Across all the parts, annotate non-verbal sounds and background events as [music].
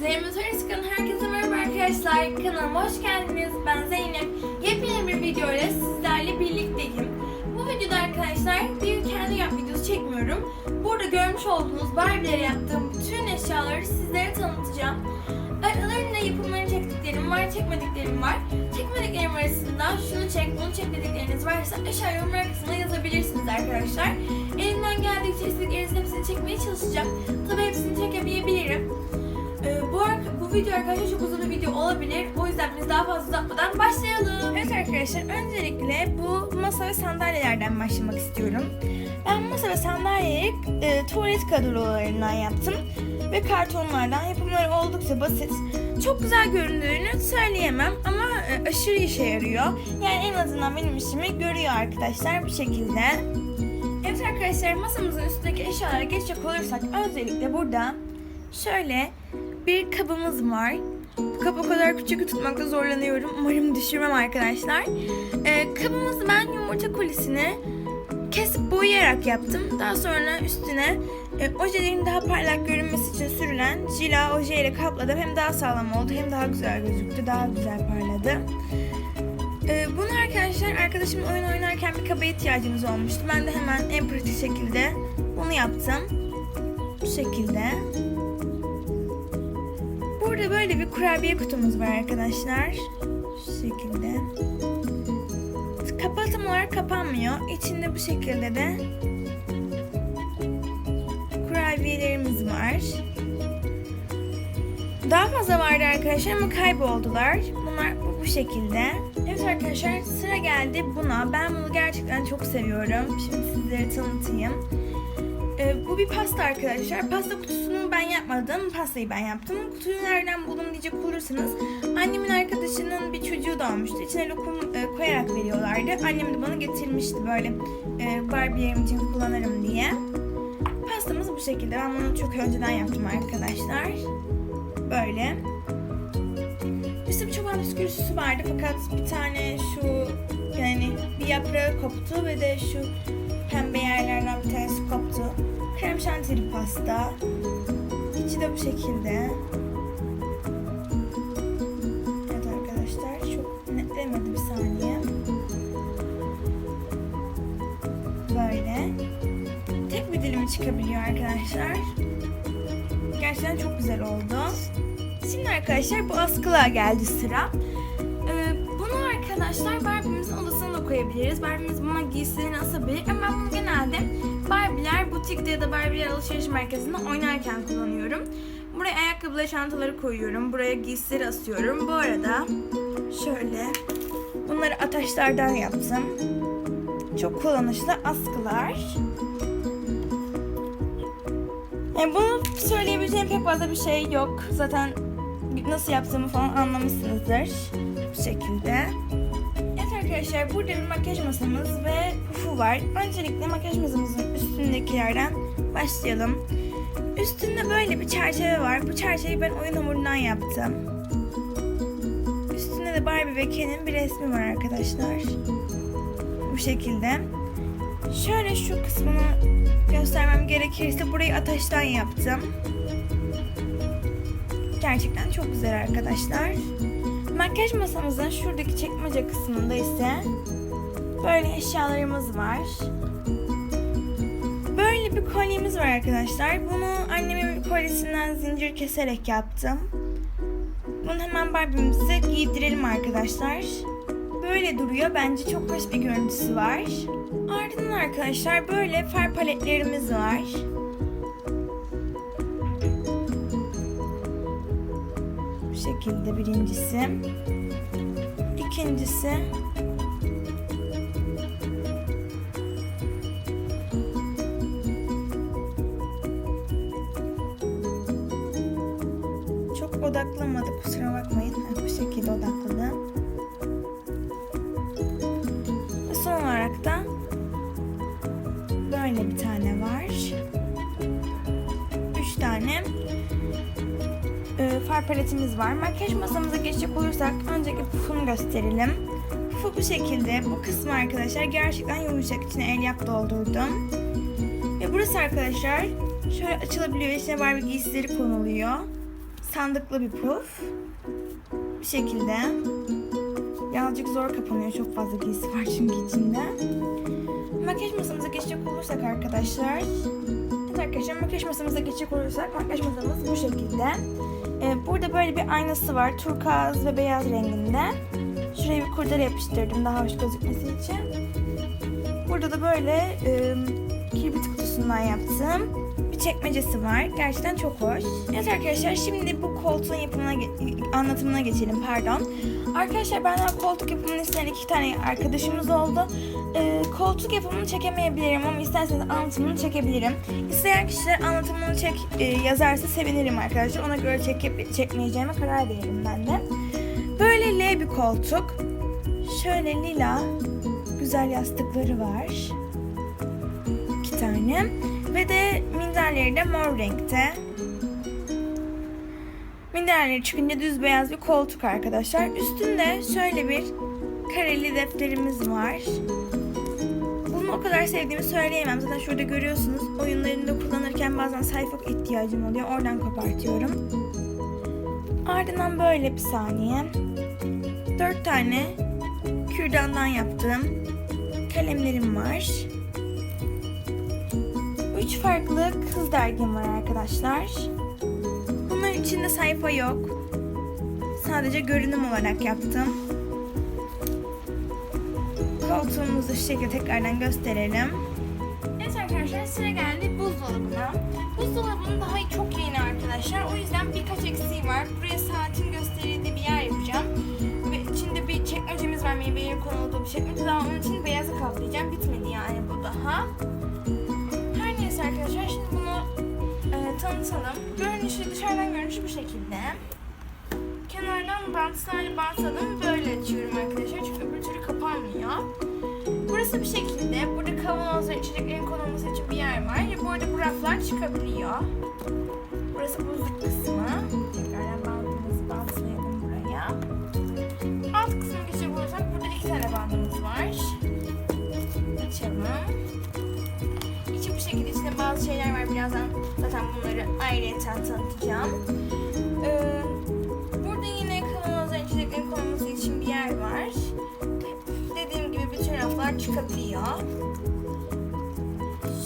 Zeynep Motoristika'nın herkese merhaba arkadaşlar. Kanalıma hoş geldiniz. Ben Zeynep. Yepyeni bir video ile sizlerle birlikteyim. Bu videoda arkadaşlar bir kendi yap videosu çekmiyorum. Burada görmüş olduğunuz Barbie'lere yaptığım bütün eşyaları sizlere tanıtacağım. Aralarında yapımlarını çektiklerim var, çekmediklerim var. Çekmediklerim arasında şunu çek, bunu çek dedikleriniz varsa aşağı yorumlar kısmına yazabilirsiniz arkadaşlar. Elimden geldikçe istediklerinizin hepsini çekmeye çalışacağım. Tabii hepsini çekemeyebilirim. Ee, bu, bu video arkadaşlar çok uzun bir video olabilir. O yüzden biz daha fazla uzatmadan başlayalım. Evet arkadaşlar öncelikle bu masa ve sandalyelerden başlamak istiyorum. Ben masa ve sandalyeyi e, tuvalet kadrolarından yaptım. Ve kartonlardan yapımları oldukça basit. Çok güzel göründüğünü söyleyemem ama e, aşırı işe yarıyor. Yani en azından benim işimi görüyor arkadaşlar bu şekilde. Evet arkadaşlar masamızın üstündeki eşyalara geçecek olursak öncelikle burada şöyle bir kabımız var. Bu kap o kadar küçük tutmakta zorlanıyorum. Umarım düşürmem arkadaşlar. Ee, kabımızı ben yumurta kolisini kesip boyayarak yaptım. Daha sonra üstüne e, ojelerin daha parlak görünmesi için sürülen cila ojeyle kapladım. Hem daha sağlam oldu hem daha güzel gözüktü. Daha güzel parladı. Ee, bunu arkadaşlar arkadaşımla oyun oynarken bir kaba ihtiyacımız olmuştu. Ben de hemen en pratik şekilde bunu yaptım. Bu şekilde. Burada böyle bir kurabiye kutumuz var arkadaşlar. Şu şekilde. Kapağı tam olarak kapanmıyor. İçinde bu şekilde de kurabiyelerimiz var. Daha fazla vardı arkadaşlar ama kayboldular. Bunlar bu, bu şekilde. Evet arkadaşlar sıra geldi buna. Ben bunu gerçekten çok seviyorum. Şimdi sizlere tanıtayım. Ee, bu bir pasta arkadaşlar. Pasta kutusunu ben yapmadım. Pastayı ben yaptım. Kutuyu nereden buldum diyecek olursanız. Annemin arkadaşının bir çocuğu doğmuştu. İçine lokum e, koyarak veriyorlardı. Annem de bana getirmişti böyle e, Barbie'lerim için kullanırım diye. Pastamız bu şekilde. Ben bunu çok önceden yaptım arkadaşlar. Böyle. Üstte bir çoban bisküvisi vardı fakat bir tane şu yani bir yaprağı koptu ve de şu pembe yerlerden bir tanesi koptu. Krem şantili pasta. İçi de bu şekilde. Evet arkadaşlar çok netlemedi bir saniye. Böyle. Tek bir dilimi çıkabiliyor arkadaşlar. Gerçekten çok güzel oldu. Şimdi arkadaşlar bu askılığa geldi sıra. Ee, bunu arkadaşlar Barbie'mizin odasına da koyabiliriz. Barbie'miz buna giysilerini asabilir ama ben bunu genelde Barbie'ler butikte ya da Barbie'ler alışveriş merkezinde oynarken kullanıyorum. Buraya ayakkabıları, çantaları koyuyorum. Buraya giysileri asıyorum. Bu arada şöyle bunları ataşlardan yaptım. Çok kullanışlı askılar. Yani bunu söyleyebileceğim pek fazla bir şey yok. Zaten nasıl yaptığımı falan anlamışsınızdır. Bu şekilde. Evet arkadaşlar burada bir makyaj masamız ve pufu var. Öncelikle makyaj masamızın üstündekilerden başlayalım. Üstünde böyle bir çerçeve var. Bu çerçeveyi ben oyun hamurundan yaptım. Üstünde de Barbie ve Ken'in bir resmi var arkadaşlar. Bu şekilde. Şöyle şu kısmını göstermem gerekirse burayı ataştan yaptım. Gerçekten çok güzel arkadaşlar. Makyaj masamızın şuradaki çekmece kısmında ise böyle eşyalarımız var. Böyle bir kolyemiz var arkadaşlar. Bunu annemin kolyesinden zincir keserek yaptım. Bunu hemen Barbie'mize giydirelim arkadaşlar. Böyle duruyor. Bence çok hoş bir görüntüsü var. Ardından arkadaşlar böyle far paletlerimiz var. Bu şekilde birincisi. İkincisi odaklamadı kusura bakmayın. Ha, Bu şekilde odakladı. Ve son olarak da böyle bir tane var. Üç tane e, far paletimiz var. Makyaj masamıza geçecek olursak önceki pufunu gösterelim. Pufu bu şekilde. Bu kısmı arkadaşlar gerçekten yumuşak. İçine el yap doldurdum. Ve burası arkadaşlar şöyle açılabiliyor. İçine Barbie giysileri konuluyor. Sandıklı bir puf. Bu şekilde. Birazcık zor kapanıyor. Çok fazla giysi var [laughs] çünkü içinde. Makyaj masamıza geçecek olursak arkadaşlar. Evet arkadaşlar makyaj masamıza geçecek olursak makyaj masamız bu şekilde. Ee, burada böyle bir aynası var. Turkuaz ve beyaz renginde. Şuraya bir kurdele yapıştırdım daha hoş gözükmesi için. Burada da böyle e, kibrit kutusundan yaptım. Bir çekmecesi var. Gerçekten çok hoş. Evet arkadaşlar şimdi bu koltuğun yapımına anlatımına geçelim pardon. Arkadaşlar benden koltuk yapımını isteyen iki tane arkadaşımız oldu. Ee, koltuk yapımını çekemeyebilirim ama isterseniz anlatımını çekebilirim. İsteyen kişiler anlatımını çek e, yazarsa sevinirim arkadaşlar. Ona göre çekip çekmeyeceğime karar veririm ben de. Böyle L bir koltuk. Şöyle lila güzel yastıkları var. İki tane. Ve de minderleri de mor renkte. Minderleri çıkınca düz beyaz bir koltuk arkadaşlar. Üstünde şöyle bir kareli defterimiz var. Bunu o kadar sevdiğimi söyleyemem. Zaten şurada görüyorsunuz. Oyunlarında kullanırken bazen sayfa ihtiyacım oluyor. Oradan kopartıyorum. Ardından böyle bir saniye. Dört tane kürdandan yaptığım kalemlerim var. Üç farklı kız dergim var arkadaşlar. Bunların içinde sayfa yok. Sadece görünüm olarak yaptım. Koltuğumuzu şu şekilde tekrardan gösterelim. Evet arkadaşlar sıra geldi buzdolabına. Buzdolabının daha çok yeni arkadaşlar. O yüzden birkaç eksiği var. Buraya saatin gösterildiği bir yer yapacağım. Ve içinde bir çekmecemiz var. Meyvelerin konulduğu bir çekmece. Daha onun için beyazı kaplayacağım. Bitmedi yani bu daha. Arkadaşlar şimdi bunu e, tanıtalım. Görünüşü dışarıdan görünüşü bu şekilde. Kenardan bantlarla bantladım. Böyle açıyorum arkadaşlar. Çünkü öbür türlü kapanmıyor. Burası bir şekilde. Burada kavanozların içeceklerin konulması için bir yer var. Bu arada bu raflar çıkabiliyor. Burası buzluk kısmı. Tekrardan bandımızı bazı şeyler var. Birazdan zaten bunları ayrıca tanıtacağım. Ee, burada yine kavanozların içeceklerin konulması için bir yer var. Dediğim gibi bütün raflar çıkabiliyor.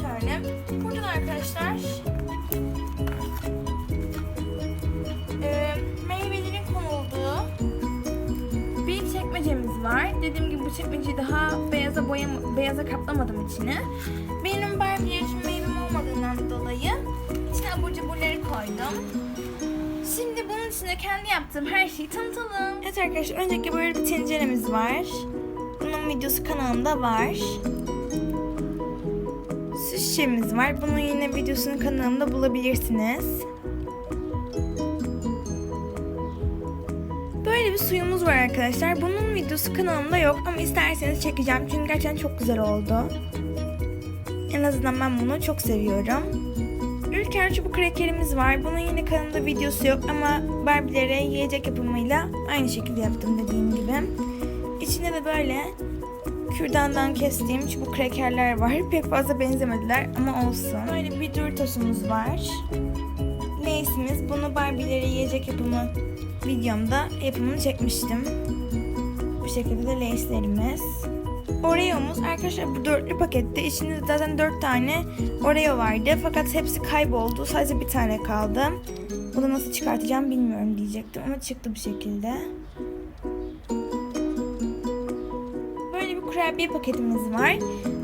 Şöyle. Burada da arkadaşlar e, meyvelerin konulduğu bir çekmecemiz var. Dediğim gibi bu çekmeceyi daha beyaza boyam beyaza kaplamadım içine. Benim Barbie için olmadığından dolayı içine abur cuburları koydum. Şimdi bunun içine kendi yaptığım her şeyi tanıtalım. Evet arkadaşlar önceki böyle bir tenceremiz var. Bunun videosu kanalımda var. Süs şişemiz var. Bunun yine videosunu kanalımda bulabilirsiniz. Böyle bir suyumuz var arkadaşlar. Bunun videosu kanalımda yok ama isterseniz çekeceğim. Çünkü gerçekten çok güzel oldu. En azından ben bunu çok seviyorum. Ülker çubuk krekerimiz var. Bunun yine kanalımda videosu yok ama Barbie'lere yiyecek yapımıyla aynı şekilde yaptım dediğim gibi. İçinde de böyle kürdandan kestiğim çubuk krekerler var. [laughs] Pek fazla benzemediler ama olsun. Böyle bir Doritos'umuz var. Lay'simiz. Bunu Barbie'lere yiyecek yapımı videomda yapımını çekmiştim. Bu şekilde de Lay'slerimiz. Oreo'muz arkadaşlar bu dörtlü pakette içinde zaten dört tane Oreo vardı fakat hepsi kayboldu sadece bir tane kaldı. Bunu nasıl çıkartacağım bilmiyorum diyecektim ama çıktı bu şekilde. Böyle bir kurabiye paketimiz var.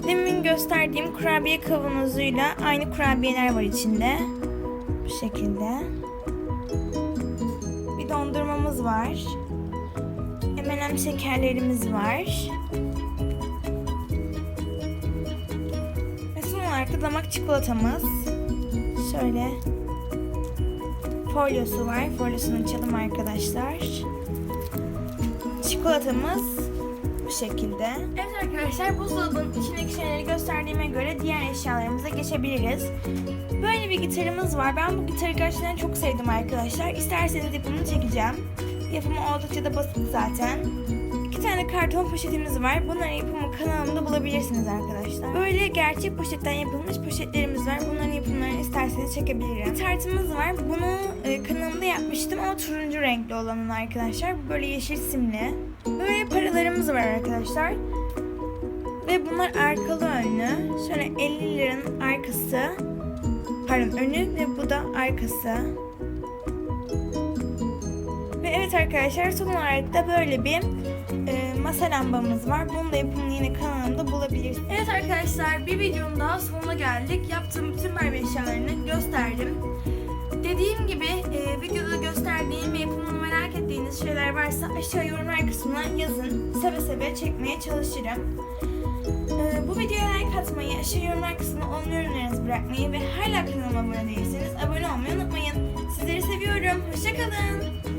Demin gösterdiğim kurabiye kavanozuyla aynı kurabiyeler var içinde. Bu şekilde. Bir dondurmamız var. M&M şekerlerimiz var. Da damak çikolatamız. Şöyle folyosu var. Folyosunu açalım arkadaşlar. Çikolatamız bu şekilde. Evet arkadaşlar buzdolabının içindeki şeyleri gösterdiğime göre diğer eşyalarımıza geçebiliriz. Böyle bir gitarımız var. Ben bu gitarı gerçekten çok sevdim arkadaşlar. İsterseniz yapımını çekeceğim. Yapımı oldukça da basit zaten. İki tane karton poşetimiz var. Bunların yapımı kanalımda bulabilirsiniz arkadaşlar. Böyle gerçek poşetten yapılmış poşetlerimiz var. Bunların yapımlarını isterseniz çekebilirim. Bir tartımız var. Bunu e, kanalımda yapmıştım. ama turuncu renkli olanın arkadaşlar. Bu böyle yeşil simli. Böyle paralarımız var arkadaşlar. Ve bunlar arkalı önlü. Şöyle 50 liranın arkası. Pardon önü ve bu da arkası. Ve evet arkadaşlar son olarak da böyle bir masa lambamız var. Bunun da yapımını yine kanalımda bulabilirsiniz. Evet arkadaşlar bir videonun daha sonuna geldik. Yaptığım bütün Barbie eşyalarını gösterdim. Dediğim gibi e, videoda gösterdiğim ve yapımını merak ettiğiniz şeyler varsa aşağı yorumlar kısmına yazın. Seve seve çekmeye çalışırım. E, bu videoya like atmayı, aşağı yorumlar kısmına olumlu yorumlarınızı bırakmayı ve hala kanalıma abone değilseniz abone olmayı unutmayın. Sizleri seviyorum. Hoşçakalın.